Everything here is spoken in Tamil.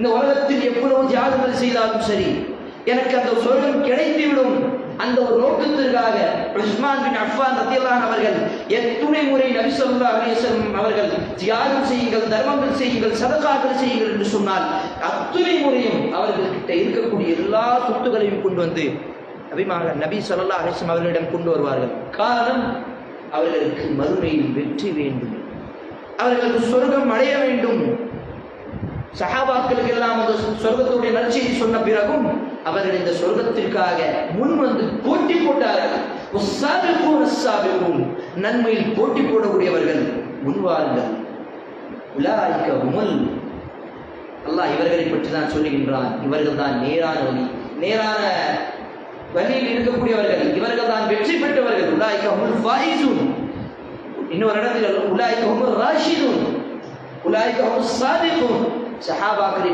இந்த உலகத்தில் எவ்வளவு தியாகங்கள் செய்தாலும் சரி எனக்கு அந்த சொர்க்கம் கிடைத்துவிடும் அந்த ஒரு நோக்கத்திற்காக உஸ்மான் பின் அஃபான் ரத்தியல்லான் அவர்கள் எத்துணை முறை நபி ஸல்லல்லாஹு அலைஹி அவர்கள் தியாகம் செய்யுங்கள் தர்மங்கள் செய்யுங்கள் சதகாக்கள் செய்யுங்கள் என்று சொன்னால் அத்துணை முறையும் அவர்கள்கிட்ட இருக்கக்கூடிய எல்லா சொத்துக்களையும் கொண்டு வந்து நபிமாக நபி சொல்லா அலிசம் அவர்களிடம் கொண்டு வருவார்கள். காரணம் அவர்களுக்கு மறுமையில் வெற்றி வேண்டும். அவர்களுக்கு சொர்க்கம் அடைய வேண்டும். சஹாபாக்களுக்கு எல்லாம் அந்த சொர்க்கத்துடைய நற்செய்தி சொன்ன பிறகும் அவர்கள் இந்த சொர்க்கத்திற்காக முன் வந்து போட்டி போட்டார்கள். நன்மையில் போட்டி போடக்கூடியவர்கள் முன்வாருங்கள் உலாய்க்க உமல். அல்லாஹ் இவர்களை பற்றி தான் சொல்லுகின்றான். இவர்கள் தான் நேரான வழி. நேரான வழியில் இருக்கக்கூடியவர்கள் இவர்கள் தான் வெற்றி பெற்றவர்கள். உலாய்க்க உமல் வாயிசூன் இன்னொரு இடத்துல உலாய்க்க உமல் ராஷிதூன். உலாய்க்க உமல் صحابہ करीब